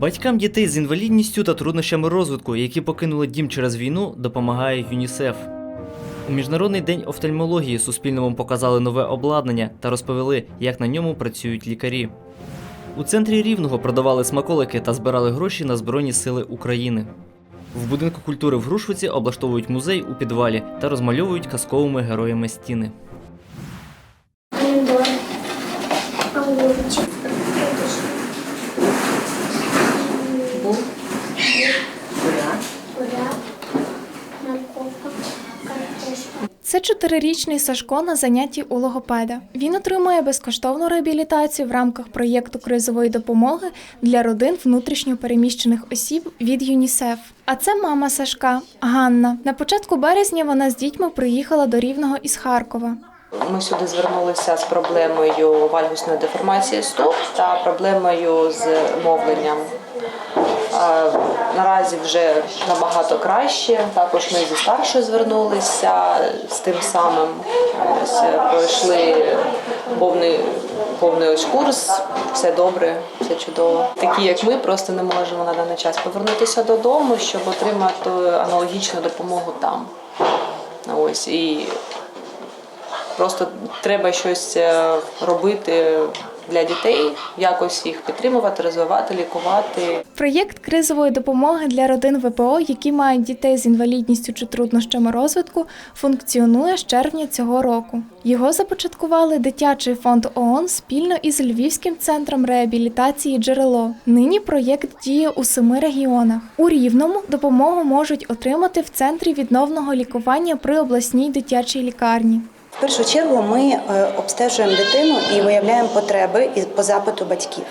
Батькам дітей з інвалідністю та труднощами розвитку, які покинули дім через війну, допомагає ЮНІСЕФ. У Міжнародний день офтальмології Суспільному показали нове обладнання та розповіли, як на ньому працюють лікарі. У центрі Рівного продавали смаколики та збирали гроші на Збройні Сили України. В будинку культури в Грушвиці облаштовують музей у підвалі та розмальовують казковими героями стіни. 24-річний Сашко на занятті у логопеда. Він отримує безкоштовну реабілітацію в рамках проєкту кризової допомоги для родин внутрішньо переміщених осіб від ЮНІСЕФ. А це мама Сашка Ганна. На початку березня вона з дітьми приїхала до Рівного із Харкова. Ми сюди звернулися з проблемою вальгусної деформації стоп та проблемою з мовленням. Наразі вже набагато краще. Також ми зі старшою звернулися з тим самим. Ось, е, пройшли повний, повний ось курс, все добре, все чудово. Такі, як ми, просто не можемо на даний час повернутися додому, щоб отримати аналогічну допомогу там. Ось і Просто треба щось е, робити для дітей, якось їх підтримувати, розвивати, лікувати. Проєкт кризової допомоги для родин ВПО, які мають дітей з інвалідністю чи труднощами розвитку, функціонує з червня цього року. Його започаткували дитячий фонд ООН спільно із Львівським центром реабілітації Джерело. Нині проєкт діє у семи регіонах. У Рівному допомогу можуть отримати в центрі відновного лікування при обласній дитячій лікарні. В першу чергу ми е, обстежуємо дитину і виявляємо потреби і- по запиту батьків.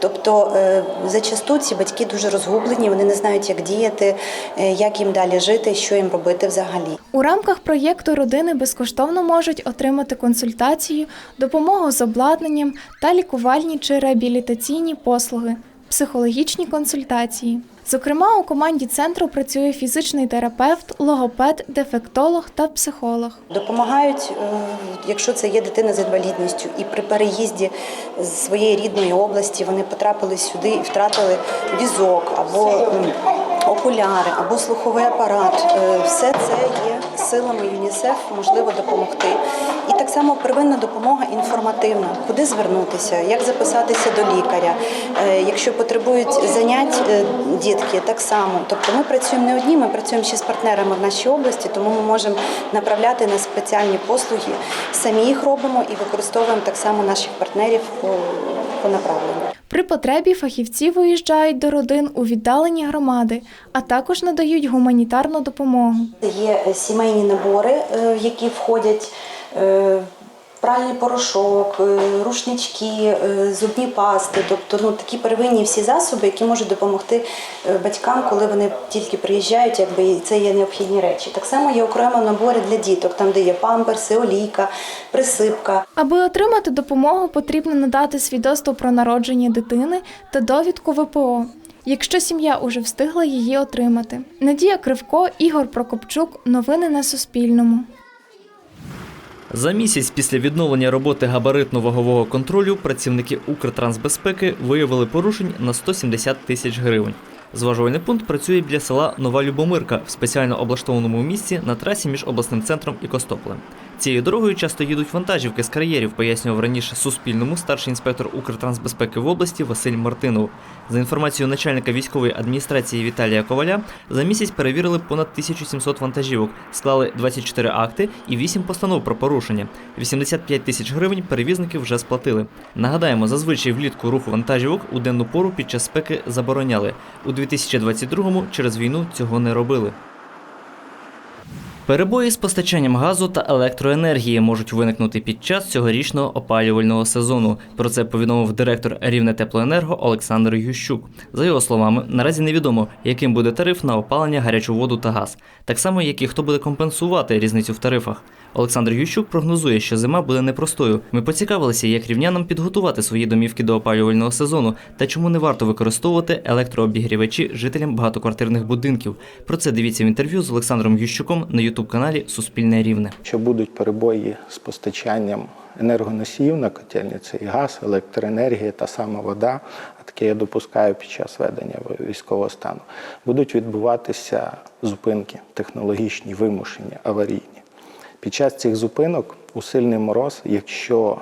Тобто е, зачасту ці батьки дуже розгублені, вони не знають, як діяти, е, як їм далі жити, що їм робити взагалі. У рамках проєкту родини безкоштовно можуть отримати консультацію, допомогу з обладнанням та лікувальні чи реабілітаційні послуги, психологічні консультації. Зокрема, у команді центру працює фізичний терапевт, логопед, дефектолог та психолог. Допомагають, е, якщо це є дитина з інвалідністю, і при переїзді з своєї рідної області вони потрапили сюди і втратили візок або окуляри, або слуховий апарат. Е, Все це є силами ЮНІСЕФ можливо допомогти. І так само первинна допомога інформативна, куди звернутися, як записатися до лікаря. Е, Якщо потребують занять е, дітки, так само. Тобто ми працюємо не одні, ми працюємо ще з партнерами в нашій області, тому ми можемо направляти на спеціальні послуги. Самі їх робимо і використовуємо так само наших партнерів по, по направленню. При потребі фахівці виїжджають до родин у віддалені громади, а також надають гуманітарну допомогу. Є сімейні набори, е, в які входять е, пральний порошок, е, рушнички, е, зубні пасти, тобто ну, такі первинні всі засоби, які можуть допомогти е, батькам, коли вони тільки приїжджають, якби це є необхідні речі. Так само є окремо набори для діток, там де є памперси, олійка, присипка. Аби отримати допомогу, потрібно надати свідоцтво про народження дитини та довідку ВПО. Якщо сім'я уже встигла її отримати. Надія Кривко, Ігор Прокопчук. Новини на Суспільному. За місяць після відновлення роботи габаритно-вагового контролю працівники Укртрансбезпеки виявили порушень на 170 тисяч гривень. Зважувальний пункт працює для села Нова Любомирка в спеціально облаштованому місці на трасі між обласним центром і Костополем. Цією дорогою часто їдуть вантажівки з кар'єрів, пояснював раніше Суспільному старший інспектор Укртрансбезпеки в області Василь Мартинов. За інформацією начальника військової адміністрації Віталія Коваля, за місяць перевірили понад 1700 вантажівок, склали 24 акти і 8 постанов про порушення. 85 тисяч гривень перевізники вже сплатили. Нагадаємо, зазвичай влітку руху вантажівок у денну пору під час спеки забороняли. У 2022-му через війну цього не робили. Перебої з постачанням газу та електроенергії можуть виникнути під час цьогорічного опалювального сезону. Про це повідомив директор Рівне Теплоенерго Олександр Ющук. За його словами, наразі невідомо, яким буде тариф на опалення, гарячу воду та газ, так само як і хто буде компенсувати різницю в тарифах. Олександр Ющук прогнозує, що зима буде непростою. Ми поцікавилися, як рівнянам підготувати свої домівки до опалювального сезону та чому не варто використовувати електрообігрівачі жителям багатоквартирних будинків. Про це дивіться в інтерв'ю з Олександром Ющуком на ютуб-каналі Суспільне Рівне. Якщо будуть перебої з постачанням енергоносіїв на котельні, це і газ, електроенергія, та сама вода, а таке я допускаю під час ведення військового стану, будуть відбуватися зупинки технологічні, вимушені, аварійні. Під час цих зупинок у сильний мороз, якщо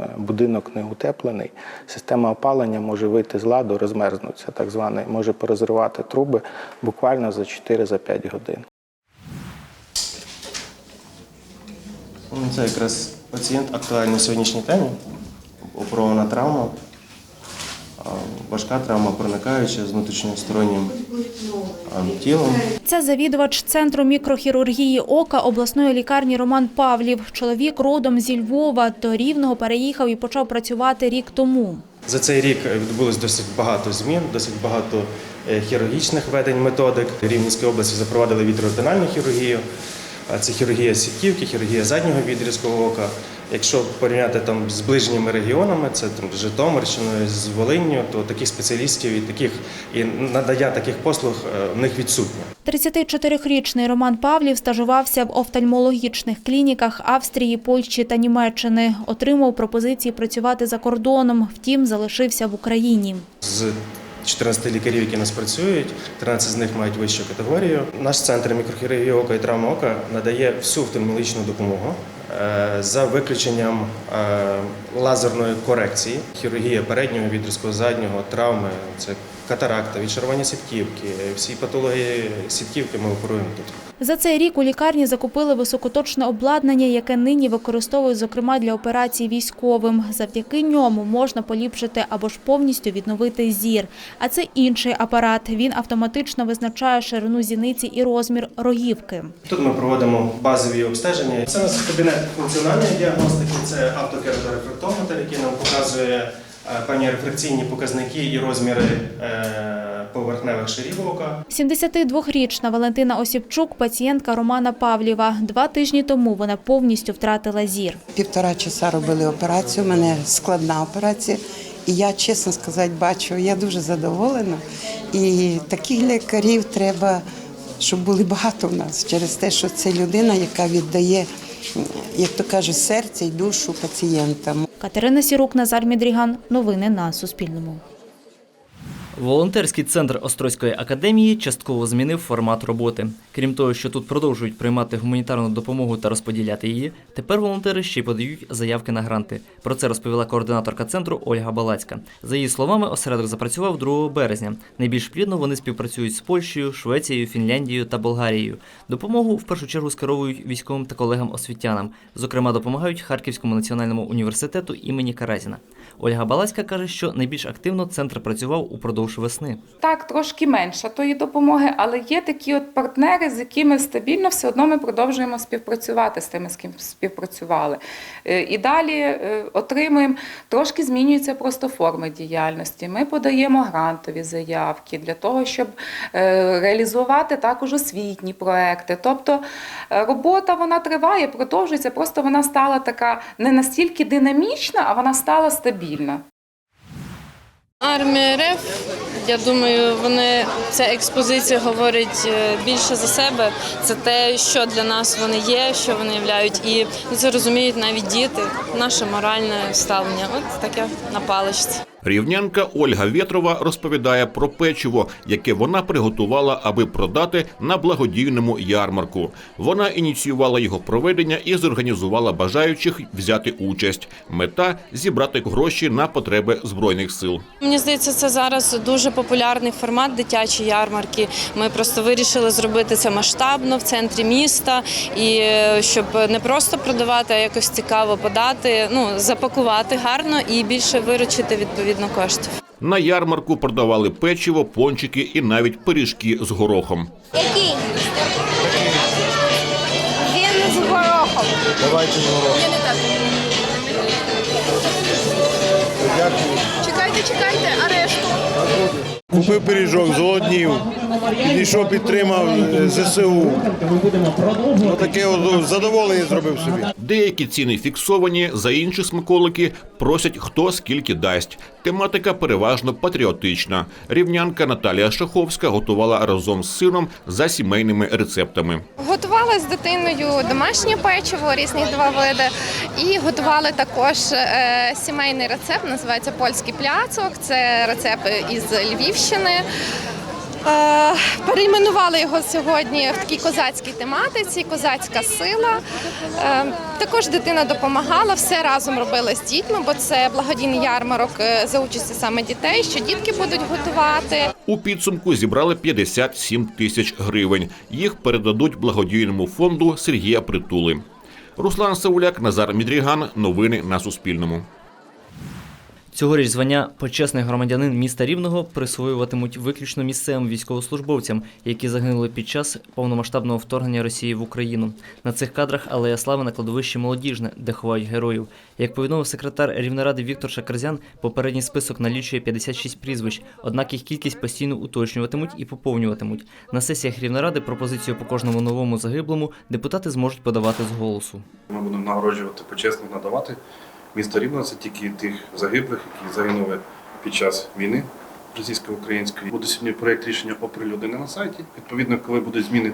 е, будинок не утеплений, система опалення може вийти з ладу, розмерзнутися, так званий, може порозривати труби буквально за 4-5 годин. Ну, Це якраз пацієнт актуальний сьогоднішній темі. Оперована травма, важка травма, проникаюча з внутрішньостороннім тілом. Це завідувач центру мікрохірургії ока обласної лікарні Роман Павлів. Чоловік родом зі Львова до Рівного переїхав і почав працювати рік тому. За цей рік відбулось досить багато змін, досить багато е, хірургічних ведень методик. В Рівненській області запровадили вітроординальну хірургію. Це хірургія сітківки, хірургія заднього відрізкового ока. Якщо порівняти там з ближніми регіонами, це там з Житомирщиною, з Волинню, то таких спеціалістів і таких і надання таких послуг е, в них відсутнє. 34-річний Роман Павлів стажувався в офтальмологічних клініках Австрії, Польщі та Німеччини. Отримав пропозиції працювати за кордоном, втім залишився в Україні. З 14 лікарів, які нас працюють, 13 з них мають вищу категорію. Наш центр мікрохірургії ока і травми ока надає всю офтальмологічну допомогу за виключенням е, лазерної корекції, хірургія переднього відрізку, заднього, травми, це катаракта, відшарування сітківки, всі патології сітківки ми оперуємо тут. За цей рік у лікарні закупили високоточне обладнання, яке нині використовують, зокрема, для операцій військовим. Завдяки ньому можна поліпшити або ж повністю відновити зір. А це інший апарат. Він автоматично визначає ширину зіниці і розмір рогівки. Тут ми проводимо базові обстеження. Це у нас кабінет функціональної діагностики, це автокераторефрактометр, який нам показує певні рефракційні показники і розміри е, поверхневих шарів ока. 72-річна Валентина Осіпчук – пацієнтка Романа Павлєва. Два тижні тому вона повністю втратила зір. Півтора часа робили операцію. У мене складна операція. І я, чесно сказати, бачу, я дуже задоволена. І таких лікарів треба, щоб були багато в нас через те, що це людина, яка віддає, як то кажуть, серце і душу пацієнтам. Катерина Сірук, Назар Мідріган. Новини на Суспільному. Волонтерський центр Острозької академії частково змінив формат роботи. Крім того, що тут продовжують приймати гуманітарну допомогу та розподіляти її, тепер волонтери ще й подають заявки на гранти. Про це розповіла координаторка центру Ольга Балацька. За її словами, осередок запрацював 2 березня. Найбільш плідно вони співпрацюють з Польщею, Швецією, Фінляндією та Болгарією. Допомогу в першу чергу скеровують військовим та колегам-освітянам. Зокрема, допомагають Харківському національному університету імені Каразіна. Ольга Балацька каже, що найбільш активно центр працював упродовж весни. Так, трошки менше тої допомоги, але є такі от партнери, з якими стабільно все одно ми продовжуємо співпрацювати з тими, з ким співпрацювали. Е, І далі е, отримуємо, трошки змінюються просто форми діяльності. Ми подаємо грантові заявки для того, щоб е, реалізувати також освітні проекти. Тобто робота вона триває, продовжується, просто вона стала така не настільки динамічна, а вона стала стабільна. Армія РФ, я думаю, вони ця експозиція говорить е, більше за себе. Це те, що для нас вони є, що вони являють, і це розуміють навіть діти, наше моральне ставлення. От таке на паличці. Рівнянка Ольга Вєтрова розповідає про печиво, яке вона приготувала, аби продати на благодійному ярмарку. Вона ініціювала його проведення і зорганізувала бажаючих взяти участь. Мета зібрати гроші на потреби збройних сил. Мені здається, це зараз дуже популярний формат дитячі ярмарки. Ми просто вирішили зробити це масштабно в центрі міста, і е, щоб не просто продавати, а якось цікаво подати, ну запакувати гарно і більше виручити відповідно коштів. На ярмарку продавали печиво, пончики і навіть пиріжки з горохом. Який? Він з горохом. Чекайте, чекайте, а решту? Купив пиріжок, зголоднів, підійшов, підтримав е, ЗСУ. Отаке от задоволення зробив собі. Деякі ціни фіксовані, за інші смаколики просять хто скільки дасть. Тематика переважно патріотична. Рівнянка Наталія Шаховська готувала разом з сином за сімейними рецептами. Готували з дитиною домашнє печиво, різних два види, і готували також е, сімейний рецепт, називається польський пляцок. Це рецепт із Львівщини. Е, Перейменували його сьогодні в такій козацькій тематиці, козацька сила. Е, Також дитина допомагала, все разом робили з дітьми, бо це благодійний ярмарок е, за участі саме дітей, що дітки будуть готувати. У підсумку зібрали 57 тисяч гривень. Їх передадуть благодійному фонду Сергія Притули. Руслан Сауляк, Назар Мідріган. Новини на Суспільному. Цьогоріч звання почесний громадянин міста Рівного присвоюватимуть виключно місцевим військовослужбовцям, які загинули під час повномасштабного вторгнення Росії в Україну. На цих кадрах алея слави на кладовищі молодіжне, де ховають героїв. Як повідомив секретар Рівнеради Віктор Шакарзян, попередній список налічує 56 прізвищ, однак їх кількість постійно уточнюватимуть і поповнюватимуть. На сесіях Рівнеради пропозицію по кожному новому загиблому депутати зможуть подавати з голосу. Ми будемо нагороджувати почесно надавати. Місто Рівне це тільки тих загиблих, які загинули під час війни російсько-української. Буде сьогодні проєкт рішення оприлюднений на сайті. Відповідно, коли будуть зміни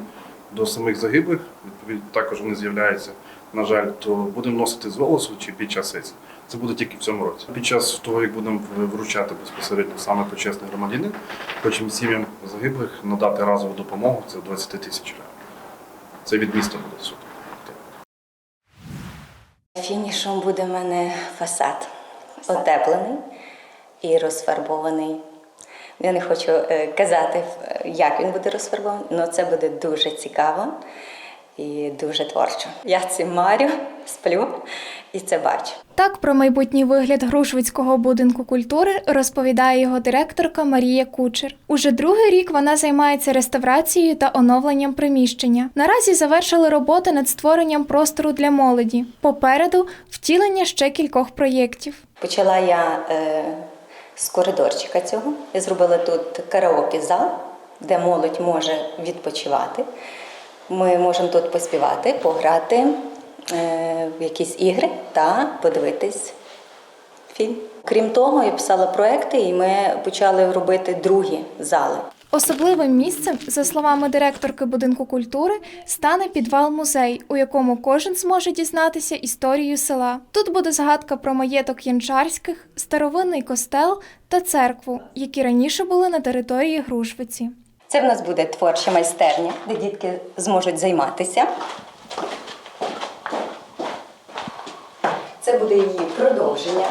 до самих загиблих, відповідно також вони з'являються. На жаль, то будемо носити з голосу чи під час сесії. Це буде тільки в цьому році. Під час того, як будемо вручати безпосередньо саме почесний громадянин, хочемо сім'ям загиблих надати разову допомогу. Це 20 тисяч гривень. Це від міста буде суд. Фінішом буде в мене фасад отеплений і розфарбований. Я не хочу е, казати, е, як він буде розфарбований, але це буде дуже цікаво і дуже творчо. Я цим марю, сплю і це бачу. Так про майбутній вигляд Грушвицького будинку культури розповідає його директорка Марія Кучер. Уже другий рік вона займається реставрацією та оновленням приміщення. Наразі завершили роботи над створенням простору для молоді. Попереду втілення ще кількох проєктів. Почала я е, з коридорчика цього. Я зробила тут караоке-зал, де молодь може відпочивати. Ми можемо тут поспівати, пограти е, в якісь ігри та подивитись фільм. Крім того, я писала проекти, і ми почали робити другі зали. Особливим місцем, за словами директорки будинку культури, стане підвал музей, у якому кожен зможе дізнатися історію села. Тут буде згадка про маєток Янчарських, старовинний костел та церкву, які раніше були на території Грушвиці. Це в нас буде творча майстерня, де дітки зможуть займатися. Це буде її продовження.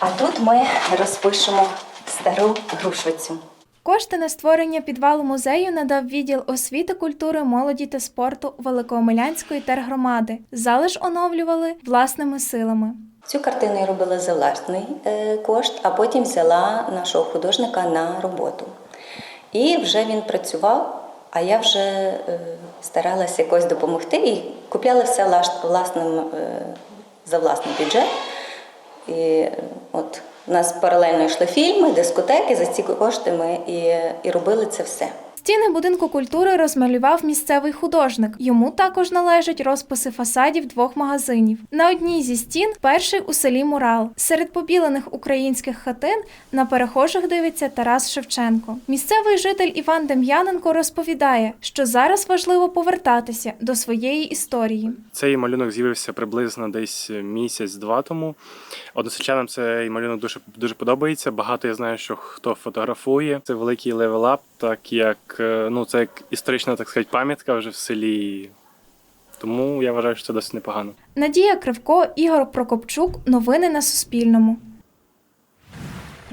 А тут ми розпишемо стару грушвицю. Кошти на створення підвалу музею надав відділ освіти, культури, молоді та спорту Великоомелянської тергромади. Зали ж оновлювали власними силами. Цю картину я робила за власний е, кошт, а потім взяла нашого художника на роботу. І вже він працював, а я вже е, старалася якось допомогти і купляла все власним, е, за власний бюджет. І от у нас паралельно йшли фільми, дискотеки, за ці кошти ми і, і робили це все. Стіни будинку культури розмалював місцевий художник. Йому також належать розписи фасадів двох магазинів. На одній зі стін перший у селі Мурал. Серед побілених українських хатин на перехожих дивиться Тарас Шевченко. Місцевий житель Іван Дем'яненко розповідає, що зараз важливо повертатися до своєї історії. Цей малюнок з'явився приблизно десь місяць-два тому. Односельчанам цей малюнок дуже дуже подобається. Багато я знаю, що хто фотографує. Це великий левелап, так як е, ну це як історична, так сказати, пам'ятка вже в селі. Тому я вважаю, що це досить непогано. Надія Кривко, Ігор Прокопчук. Новини на Суспільному.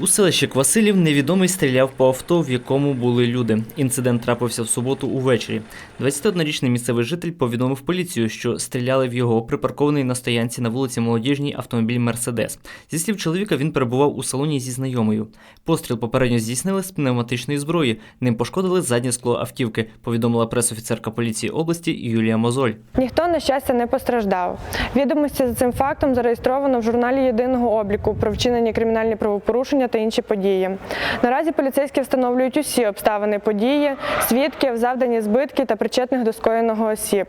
У селищі Квасилів невідомий стріляв по авто, в якому були люди. Інцидент трапився в суботу увечері. 21-річний місцевий житель повідомив поліцію, що стріляли в його припаркований на стоянці на вулиці Молодіжній автомобіль Мерседес. Зі слів чоловіка, він перебував у салоні зі знайомою. Постріл попередньо здійснили з пневматичної зброї. Ним пошкодили заднє скло автівки, повідомила пресофіцерка поліції області Юлія Мозоль. Ніхто на щастя не постраждав. Відомості за цим фактом зареєстровано в журналі єдиного обліку про вчинені кримінальні правопорушення та інші події. Наразі поліцейські встановлюють усі обставини події, свідків, завдані збитки та причетних до скоєного осіб.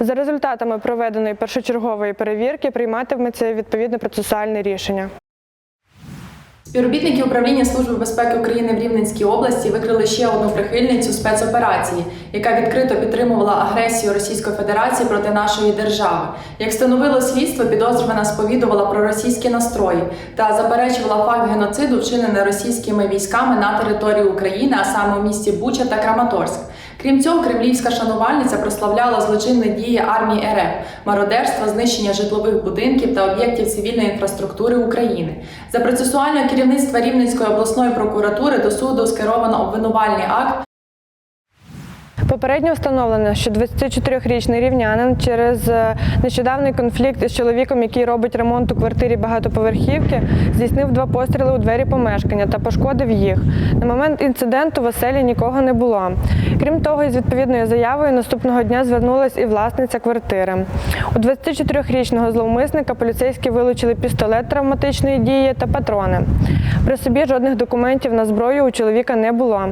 За результатами проведеної першочергової перевірки прийматиметься відповідне процесуальне рішення. Співробітники управління Служби безпеки України в Рівненській області викрили ще одну прихильницю спецоперації, яка відкрито підтримувала агресію Російської Федерації проти нашої держави. Як встановило слідство, підозрювана сповідувала про російські настрої та заперечувала факт геноциду, вчинений російськими військами на території України, а саме у місті Буча та Краматорськ. Крім цього, кремлівська шанувальниця прославляла злочинні дії армії РФ, мародерство, знищення житлових будинків та об'єктів цивільної інфраструктури України. За процесуальне керівництво Рівненської обласної прокуратури до суду скеровано обвинувальний акт Попередньо встановлено, що 24-річний рівнянин через е, нещодавний конфлікт із чоловіком, який робить ремонт у квартирі багатоповерхівки, здійснив два постріли у двері помешкання та пошкодив їх. На момент інциденту в оселі нікого не було. Крім того, із відповідною заявою наступного дня звернулась і власниця квартири. У 24-річного зловмисника поліцейські вилучили пістолет травматичної дії та патрони. При собі жодних документів на зброю у чоловіка не було.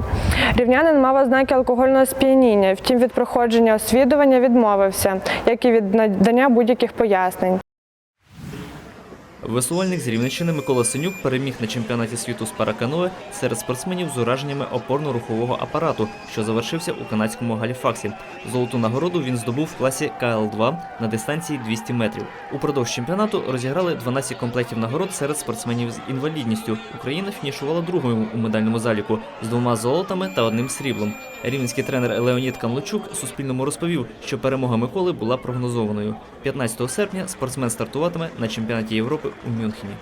Рівнянин мав ознаки алкогольного сп'яніння, втім від проходження освідування відмовився, як і від надання будь-яких пояснень. Веслувальник з Рівненщини Микола Синюк переміг на чемпіонаті світу з параканоe серед спортсменів з ураженнями опорно-рухового апарату, що завершився у канадському Галіфаксі. Золоту нагороду він здобув в класі КЛ-2 на дистанції 200 метрів. Упродовж чемпіонату розіграли 12 комплектів нагород серед спортсменів з інвалідністю. Україна фінішувала другою у медальному заліку з двома золотами та одним сріблом. Рівненський тренер Леонід Канлочук Суспільному розповів, що перемога Миколи була прогнозованою. 15 серпня спортсмен стартуватиме на чемпіонаті Європи у Мюнхені.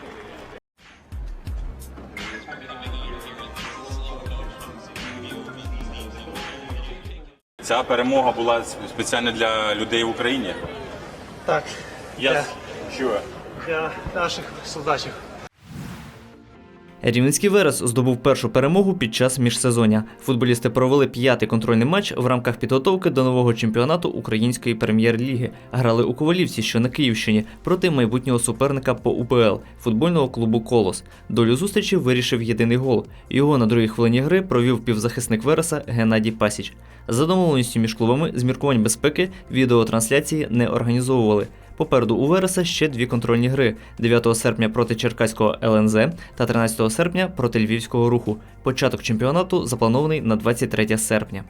Ця перемога була спеціально для людей в Україні. Так, Я чую. для наших солдатів. Рівненський Верес здобув першу перемогу під час міжсезоння. Футболісти провели п'ятий контрольний матч в рамках підготовки до нового чемпіонату Української прем'єр-ліги. Грали у Ковалівці, що на Київщині, проти майбутнього суперника по УПЛ футбольного клубу Колос. Долю зустрічі вирішив єдиний гол. Його на другій хвилині гри провів півзахисник Вереса Геннадій Пасіч. За домовленістю між клубами з міркувань безпеки відеотрансляції не організовували. Попереду у Вереса ще дві контрольні гри 9 серпня проти Черкаського ЛНЗ та 13 серпня проти Львівського руху. Початок чемпіонату запланований на 23 серпня.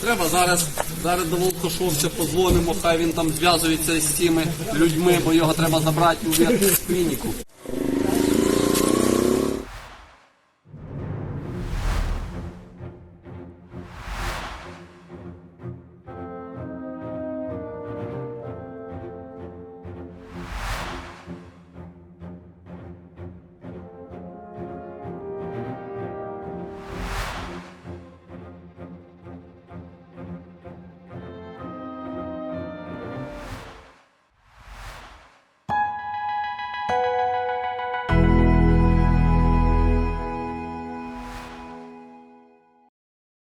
Треба зараз, зараз до Волкошовця подзвонимо, хай він там зв'язується з цими людьми, бо його треба забрати у клініку.